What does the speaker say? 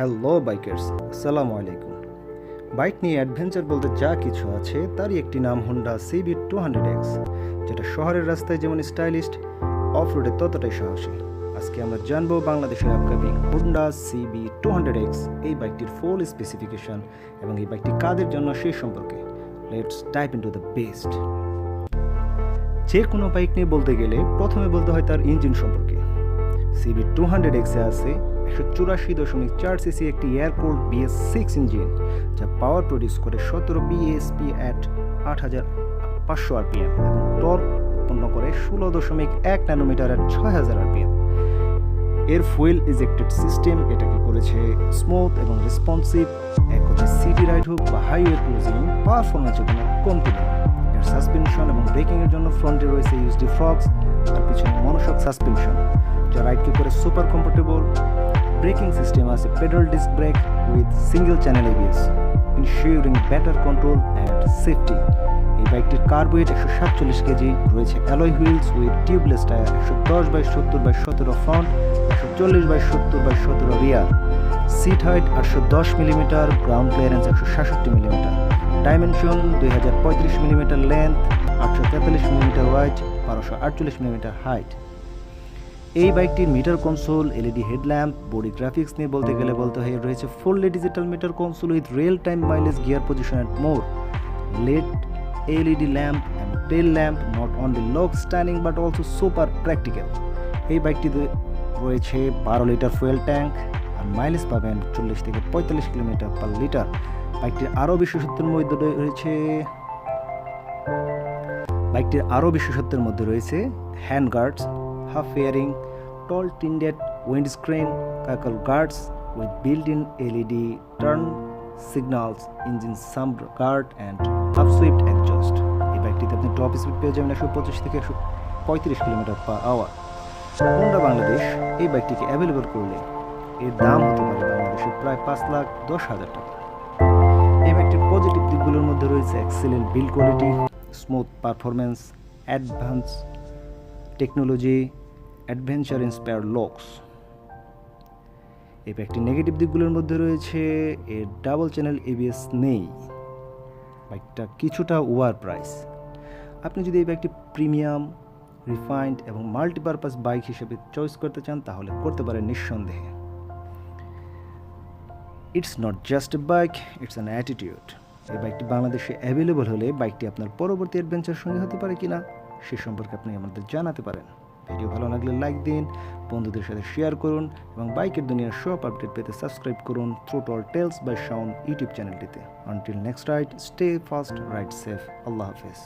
Hello bikers, আসসালামু আলাইকুম। Bike নিয়ে অ্যাডভেঞ্চার বলতে যা কিছু আছে, তারই একটি নাম Honda CB two hundred X যেটা শহরের রাস্তায় যেমন স্টাইলিস্ট অফ রোডে ততটাই সাহসী। আজকে আমরা জানব বাংলাদেশের upcoming Honda CB two hundred X এই বাইকটির ফুল স্পেসিফিকেশন এবং এই বাইকটি কাদের জন্য সেই সম্পর্কে। Let's dive into the best যে কোনো বাইক নিয়ে বলতে গেলে প্রথমে বলতে হয় তার ইঞ্জিন সম্পর্কে। সিবি টু হান্ড্রেড এক্সে আছে একশো চুরাশি দশমিক চার সিসি একটি এয়ারকোল্ড বিএস সিক্স ইঞ্জিন, যা পাওয়ার প্রডিউস করে সতেরো বিএসপি অ্যাট আট হাজার পাঁচশো আরপিএম এবং টর্ক উৎপন্ন করে ষোলো দশমিক এক ন্যানোমিটার অ্যাট ছয় হাজার আরপিএম। এর ফুয়েল ইজেক্টেড সিস্টেম এটাকে করেছে স্মুথ এবং রেসপন্সিভ, এক হচ্ছে সিটি রাইড হোক বা হাইওয়ে ক্রুজিং পারফরমেন্সের কোনো কমতি নেই এর সাসপেনশন এবং ব্রেকিংয়ের জন্য ফ্রন্টে রয়েছে ইউএসডি ফ্রক্স আর পিছনে মনোশক সাসপেনশন, যা রাইডকে করে সুপার কমফোর্টেবল ব্রেকিং সিস্টেম আছে pedal disc brake with single channel ABS ensuring better control and safety এই বাইকটির কার্বোয়েট একশো সাতচল্লিশ কেজি, রয়েছে alloy wheels with tubeless tyre একশো দশ বাই সত্তর বাই সতেরো ফ্রন্ট একশো চল্লিশ বাই সত্তর বাই সতেরো রিয়ার সিট হাইট আটশো দশ মিলিমিটার গ্রাউন্ড ক্লিয়ারেন্স একশো সাতষট্টি মিলিমিটার. ডাইমেনশন দুই হাজার পঁয়ত্রিশ মিলিমিটার লেন্থ আটশো তেতাল্লিশ মিলিমিটার ওয়াইড বারোশো আটচল্লিশ মিলিমিটার হাইট এই বাইকটির meter console, LED headlamp, body graphics নিয়ে বলতে গেলে বলতে হয়, রয়েছে fully digital meter console with real time mileage gear position and more let LED lamp and tail lamp not only look stunning but also super practical এই বাইকটিতে রয়েছে বারো লিটার ফুয়েল ট্যাঙ্ক আর মাইলেজ পাবেন চল্লিশ থেকে পঁয়তাল্লিশ কিলোমিটার পার লিটার বাইকটির আরও বিশেষত্বের মধ্যে রয়েছে, বাইকটির আরও বিশেষত্বের মধ্যে রয়েছে hand guards half fairing windscreen knuckle guards with built in LED turn signals engine sump guard and half swift adjust এই বাইকটিতে আপনি টপ স্পিড পেয়ে যাবেন একশো পঁচিশ থেকে একশো পঁয়ত্রিশ kilometre per hour Honda Bangladesh এই বাইকটিকে অ্যাভেলেবল করলে এর দাম হতে পারে বাংলাদেশে প্রায় পাঁচ লাখ দশ হাজার টাকা। এই বাইকটির পজিটিভ দিকগুলোর মধ্যে রয়েছে excellent build quality smooth performance advance technology adventure inspire looks. এই বাইকটির নেগেটিভ দিকগুলোর মধ্যে রয়েছে, এর ডাবল চ্যানেল এবিএস নেই। বাইকটা কিছুটা ওয়ার প্রাইস। আপনি যদি এই ব্যাগটি প্রিমিয়াম, রিফাইন্ড এবং মাল্টিপারপাস বাইক হিসেবে চয়েস করতে চান, তাহলে করতে পারেন নিঃসন্দেহে। It's not just a bike it's an attitude এই বাইকটি বাংলাদেশে অ্যাভেলেবল হলে বাইকটি আপনার পরবর্তী অ্যাডভেঞ্চার সঙ্গে হতে পারে কিনা, সে সম্পর্কে আপনি আমাদের জানাতে পারেন। ভিডিও ভালো লাগলে লাইক দিন, বন্ধুদের সাথে শেয়ার করুন এবং বাইকের দুনিয়ার সব আপডেট পেতে সাবস্ক্রাইব করুন throttle tales by sound YouTube চ্যানেলটিতে until next ride stay fast ride safe আল্লাহ হাফেজ।